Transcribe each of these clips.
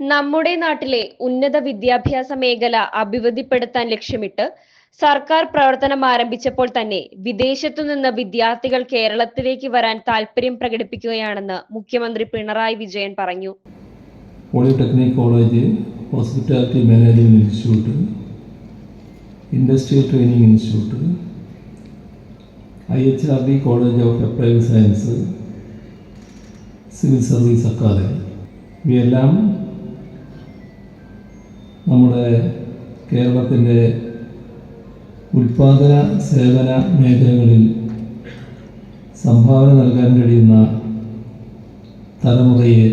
നമ്മുടെ നാട്ടിലെ ഉന്നത വിദ്യാഭ്യാസ മേഖല അഭിവൃദ്ധിപ്പെടുത്താൻ ലക്ഷ്യമിട്ട് സർക്കാർ പ്രവർത്തനം ആരംഭിച്ചപ്പോൾ തന്നെ വിദേശത്തു നിന്ന് വിദ്യാർത്ഥികൾ കേരളത്തിലേക്ക് വരാൻ താല്പര്യം പ്രകടിപ്പിക്കുകയാണെന്ന് മുഖ്യമന്ത്രി പിണറായി വിജയൻ പറഞ്ഞു. Polytechnic college hospitality management institute industrial training institute I H R D college of applied science civil service academy. ഇവയെല്ലാം നമ്മുടെ കേരളത്തിന്റെ ഉൽപാദന സേവന മേഖലകളിൽ സംഭാവന നൽകാൻ കഴിയുന്ന തലമുറയെ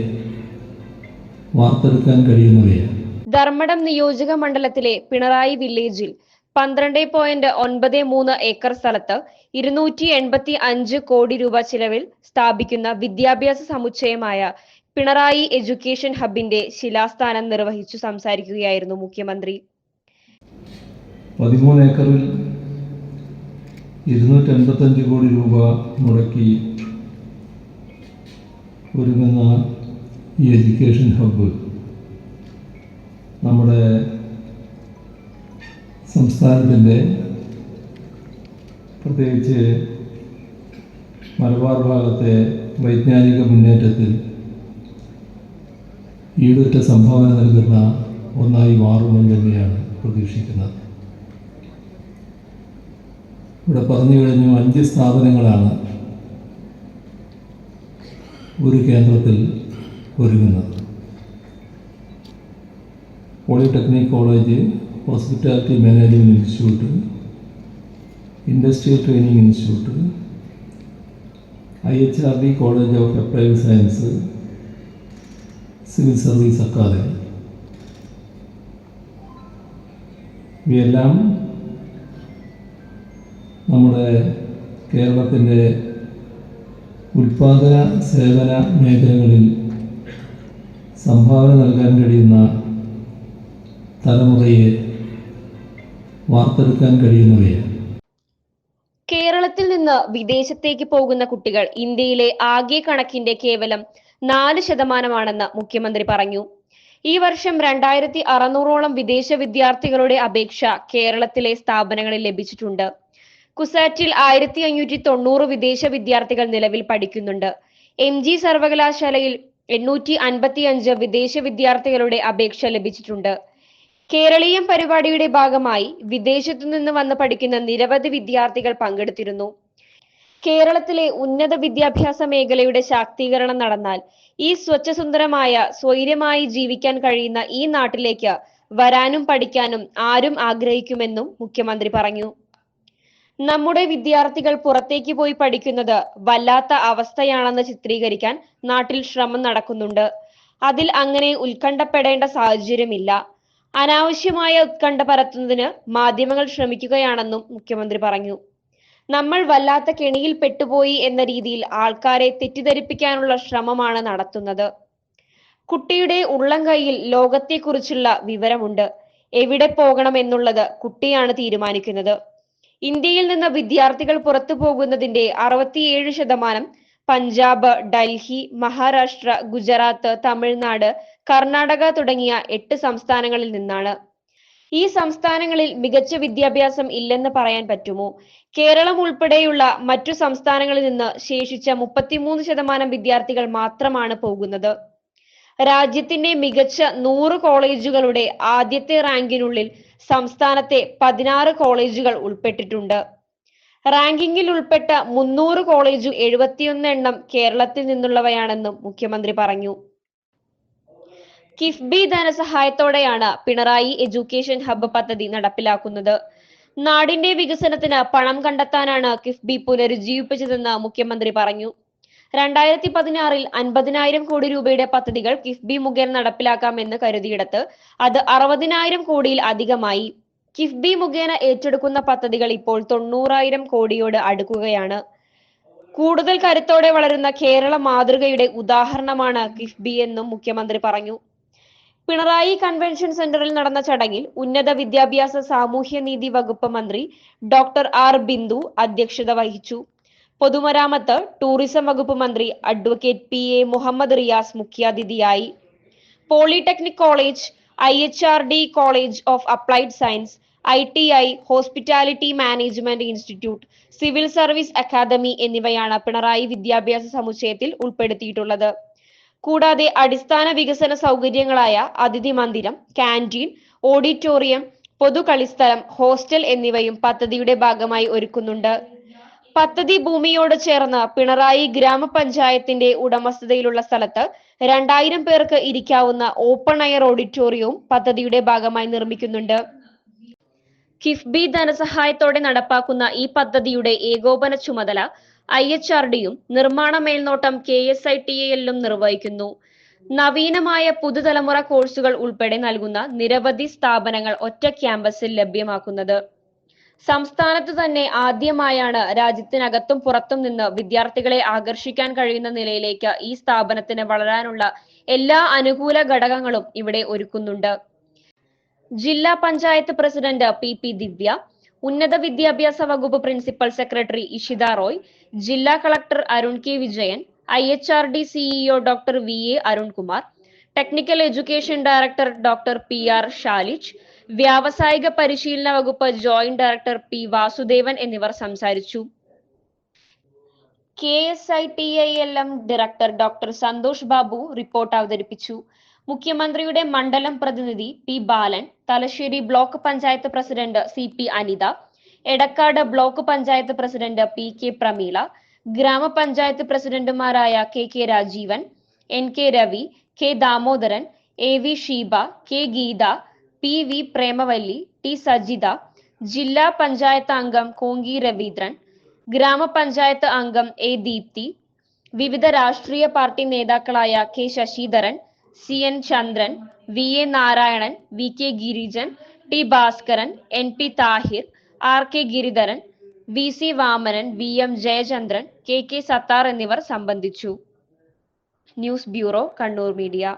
വാർത്തെടുക്കാൻ കഴിയുന്നവയാണ്. ധർമ്മടം നിയോജക മണ്ഡലത്തിലെ പിണറായി വില്ലേജിൽ പന്ത്രണ്ട് പോയിന്റ് ഒൻപത് മൂന്ന് ഏക്കർ സ്ഥലത്ത് ഇരുന്നൂറ്റി എൺപത്തി അഞ്ച് കോടി രൂപ ചിലവിൽ സ്ഥാപിക്കുന്ന വിദ്യാഭ്യാസ സമുച്ചയമായ പിണറായി എഡ്യൂക്കേഷൻ ഹബിന്റെ ശിലാസ്ഥാനം നിർവഹിച്ചു സംസാരിക്കുകയായിരുന്നു മുഖ്യമന്ത്രി. പതിമൂന്ന് ഏക്കറിൽ ഇരുന്നൂറ്റി എൺപത്തഞ്ച് കോടി രൂപ മുടക്കി ഒരുങ്ങുന്ന ഈ എഡ്യൂക്കേഷൻ ഹബ്ബ് നമ്മുടെ സംസ്ഥാനത്തിന്റെ പ്രത്യേകിച്ച് മലബാർ ഭാഗത്തെ വൈജ്ഞാനിക മുന്നേറ്റത്തിൽ ഈടുറ്റ സംഭാവന നൽകുന്ന ഒന്നായി മാറുമെന്ന് തന്നെയാണ് പ്രതീക്ഷിക്കുന്നത്. ഇവിടെ പറഞ്ഞു കഴിഞ്ഞു അഞ്ച് സ്ഥാപനങ്ങളാണ് ഒരു കേന്ദ്രത്തിൽ ഒരുങ്ങുന്നത്. Polytechnic college hospitality management institute industrial training institute I H R D college of applied science civil service academy ഇവയെല്ലാം നമ്മുടെ കേരളത്തിന്റെ ഉൽപാദന സേവന മേഖലകളിൽ സംഭാവന നൽകാൻ കഴിയുന്ന തലമുറയെ വാർത്തെടുക്കാൻ കഴിയുന്നവയാണ്. കേരളത്തിൽ നിന്ന് വിദേശത്തേക്ക് പോകുന്ന കുട്ടികൾ ഇന്ത്യയിലെ ആകെ കണക്കിന്റെ കേവലം നാല് ശതമാനമാണെന്ന് മുഖ്യമന്ത്രി പറഞ്ഞു. ഈ വർഷം രണ്ടായിരത്തി അറുന്നൂറോളം വിദേശ വിദ്യാർത്ഥികളുടെ അപേക്ഷ കേരളത്തിലെ സ്ഥാപനങ്ങളിൽ ലഭിച്ചിട്ടുണ്ട്. കുസാറ്റിൽ ആയിരത്തി അഞ്ഞൂറ്റി തൊണ്ണൂറ് വിദേശ വിദ്യാർത്ഥികൾ നിലവിൽ പഠിക്കുന്നുണ്ട്. എം ജി സർവകലാശാലയിൽ എണ്ണൂറ്റി അൻപത്തി അഞ്ച് വിദേശ വിദ്യാർത്ഥികളുടെ അപേക്ഷ ലഭിച്ചിട്ടുണ്ട്. കേരളീയം പരിപാടിയുടെ ഭാഗമായി വിദേശത്തു നിന്ന് വന്ന് പഠിക്കുന്ന നിരവധി വിദ്യാർത്ഥികൾ പങ്കെടുത്തിരുന്നു. കേരളത്തിലെ ഉന്നത വിദ്യാഭ്യാസ മേഖലയുടെ ശാക്തീകരണം നടന്നാൽ ഈ സ്വച്ഛസുന്ദരമായ സ്വൈര്യമായി ജീവിക്കാൻ കഴിയുന്ന ഈ നാട്ടിലേക്ക് വരാനും പഠിക്കാനും ആരും ആഗ്രഹിക്കുമെന്നും മുഖ്യമന്ത്രി പറഞ്ഞു. നമ്മുടെ വിദ്യാർത്ഥികൾ പുറത്തേക്ക് പോയി പഠിക്കുന്നത് വല്ലാത്ത അവസ്ഥയാണെന്ന് ചിത്രീകരിക്കാൻ നാട്ടിൽ ശ്രമം നടക്കുന്നുണ്ട്. അതിൽ അങ്ങനെ ഉത്കണ്ഠപ്പെടേണ്ട സാഹചര്യമില്ല. അനാവശ്യമായ ഉത്കണ്ഠ പരത്തുന്നതിന് മാധ്യമങ്ങൾ ശ്രമിക്കുകയാണെന്നും മുഖ്യമന്ത്രി പറഞ്ഞു. നമ്മൾ വല്ലാത്ത കെണിയിൽ പെട്ടുപോയി എന്ന രീതിയിൽ ആൾക്കാരെ തെറ്റിദ്ധരിപ്പിക്കാനുള്ള ശ്രമമാണ് നടത്തുന്നത്. കുട്ടിയുടെ ഉള്ളം കൈയിൽ ലോകത്തെക്കുറിച്ചുള്ള വിവരമുണ്ട്. എവിടെ പോകണം എന്നുള്ളത് കുട്ടിയാണ് തീരുമാനിക്കുന്നത്. ഇന്ത്യയിൽ നിന്ന് വിദ്യാർത്ഥികൾ പുറത്തു പോകുന്നതിന്റെ അറുപത്തിയേഴ് ശതമാനം പഞ്ചാബ് ഡൽഹി മഹാരാഷ്ട്ര ഗുജറാത്ത് തമിഴ്നാട് കർണാടക തുടങ്ങിയ എട്ട് സംസ്ഥാനങ്ങളിൽ നിന്നാണ്. ഈ സംസ്ഥാനങ്ങളിൽ മികച്ച വിദ്യാഭ്യാസം ഇല്ലെന്ന് പറയാൻ പറ്റുമോ? കേരളം ഉൾപ്പെടെയുള്ള മറ്റു സംസ്ഥാനങ്ങളിൽ നിന്ന് ശേഷിച്ച മുപ്പത്തിമൂന്ന് ശതമാനം വിദ്യാർത്ഥികൾ മാത്രമാണ് പോകുന്നത്. രാജ്യത്തിന്റെ മികച്ച നൂറ് കോളേജുകളുടെ ആദ്യത്തെ റാങ്കിനുള്ളിൽ സംസ്ഥാനത്തെ പതിനാറ് കോളേജുകൾ ഉൾപ്പെട്ടിട്ടുണ്ട്. റാങ്കിങ്ങിൽ ഉൾപ്പെട്ട മുന്നൂറ് കോളേജു എഴുപത്തിയൊന്ന് എണ്ണം കേരളത്തിൽ നിന്നുള്ളവയാണെന്നും മുഖ്യമന്ത്രി പറഞ്ഞു. കിഫ്ബി ധനസഹായത്തോടെയാണ് പിണറായി എഡ്യൂക്കേഷൻ ഹബ്ബ് പദ്ധതി നടപ്പിലാക്കുന്നത്. നാടിന്റെ വികസനത്തിന് പണം കണ്ടെത്താനാണ് കിഫ്ബി പുനരുജ്ജീവിപ്പിച്ചതെന്ന് മുഖ്യമന്ത്രി പറഞ്ഞു. രണ്ടായിരത്തി പതിനാറിൽ അൻപതിനായിരം കോടി രൂപയുടെ പദ്ധതികൾ കിഫ്ബി മുഖേന നടപ്പിലാക്കാമെന്ന് കരുതിയിടത്ത് അത് അറുപതിനായിരം കോടിയിൽ അധികമായി. കിഫ്ബി മുഖേന ഏറ്റെടുക്കുന്ന പദ്ധതികൾ ഇപ്പോൾ തൊണ്ണൂറായിരം കോടിയോട് അടുക്കുകയാണ്. കൂടുതൽ കരുത്തോടെ വളരുന്ന കേരള മാതൃകയുടെ ഉദാഹരണമാണ് കിഫ്ബി എന്നും മുഖ്യമന്ത്രി പറഞ്ഞു. പിണറായി കൺവെൻഷൻ സെന്ററിൽ നടന്ന ചടങ്ങിൽ ഉന്നത വിദ്യാഭ്യാസ സാമൂഹ്യനീതി വകുപ്പ് മന്ത്രി ഡോക്ടർ ആർ ബിന്ദു അധ്യക്ഷത വഹിച്ചു. പൊതുമരാമത്ത് ടൂറിസം വകുപ്പ് മന്ത്രി advocate P A Muhammad Riyas മുഖ്യാതിഥിയായി. Polytechnic college I H R D college of applied science I T I hospitality management institute civil service academy എന്നിവയാണ് പിണറായി വിദ്യാഭ്യാസ സമുച്ചയത്തിൽ ഉൾപ്പെടുത്തിയിട്ടുള്ളത്. കൂടാതെ അടിസ്ഥാന വികസന സൗകര്യങ്ങളായ അതിഥി മന്ദിരം കാന്റീൻ ഓഡിറ്റോറിയം പൊതുകളിസ്ഥലം ഹോസ്റ്റൽ എന്നിവയും പദ്ധതിയുടെ ഭാഗമായി ഒരുക്കുന്നുണ്ട്. പദ്ധതി ഭൂമിയോട് ചേർന്ന് പിണറായി ഗ്രാമപഞ്ചായത്തിന്റെ ഉടമസ്ഥതയിലുള്ള സ്ഥലത്ത് രണ്ടായിരം പേർക്ക് ഇരിക്കാവുന്ന ഓപ്പൺ എയർ ഓഡിറ്റോറിയവും പദ്ധതിയുടെ ഭാഗമായി നിർമ്മിക്കുന്നുണ്ട്. കിഫ്ബി ധനസഹായത്തോടെ നടപ്പാക്കുന്ന ഈ പദ്ധതിയുടെ ഏകോപന ചുമതല ഐ എച്ച് ആർ ഡിയും നിർമ്മാണ മേൽനോട്ടം കെ എസ് ഐ ടി എല്ലും നിർവഹിക്കുന്നു. നവീനമായ പുതുതലമുറ കോഴ്സുകൾ ഉൾപ്പെടെ നൽകുന്ന നിരവധി സ്ഥാപനങ്ങൾ ഒറ്റ ക്യാമ്പസിൽ ലഭ്യമാക്കുന്നത്. സംസ്ഥാനത്ത് തന്നെ ആദ്യമായാണ് രാജ്യത്തിനകത്തും പുറത്തും നിന്ന് വിദ്യാർത്ഥികളെ ആകർഷിക്കാൻ കഴിയുന്ന നിലയിലേക്ക് ഈ സ്ഥാപനത്തിന് വളരാനുള്ള എല്ലാ അനുകൂല ഘടകങ്ങളും ഇവിടെ ഒരുക്കുന്നുണ്ട്. ജില്ലാ panchayat president P P Divya ഉന്നത വിദ്യാഭ്യാസ വകുപ്പ് പ്രിൻസിപ്പൽ സെക്രട്ടറി ഇഷിത റോയ് ജില്ലാ collector Arun K Vijayan I H R D CEO doctor V A Arunkumar technical education director doctor P R Shalij വ്യാവസായിക പരിശീലന വകുപ്പ് ജോയിന്റ് ഡയറക്ടർ പി വാസുദേവൻ എന്നിവർ സംസാരിച്ചു. K S I T I L M director doctor Santhosh Babu report അവതരിപ്പിച്ചു. മുഖ്യമന്ത്രിയുടെ മണ്ഡലം പ്രതിനിധി P Balan Thalassery block panchayat president C P Anitha Edakkad block panchayat president P K Prameela ഗ്രാമപഞ്ചായത്ത് പ്രസിഡന്റുമാരായ K K Rajeevan N K Ravi K Damodaran A V Sheeba K Geetha P V Premavalli T Sajitha ജില്ലാ പഞ്ചായത്ത് അംഗം കോങ്കി രവീന്ദ്രൻ ഗ്രാമപഞ്ചായത്ത് അംഗം A Deepthi വിവിധ രാഷ്ട്രീയ party നേതാക്കളായ K Sasidharan C N Chandran V A Narayanan V K Girijan T Bhaskaran N P Thahir R K Giridharan V C Vamanan V M Jayachandran K K Sathar എന്നിവർ സംബന്ധിച്ചു. News bureau Kannur media.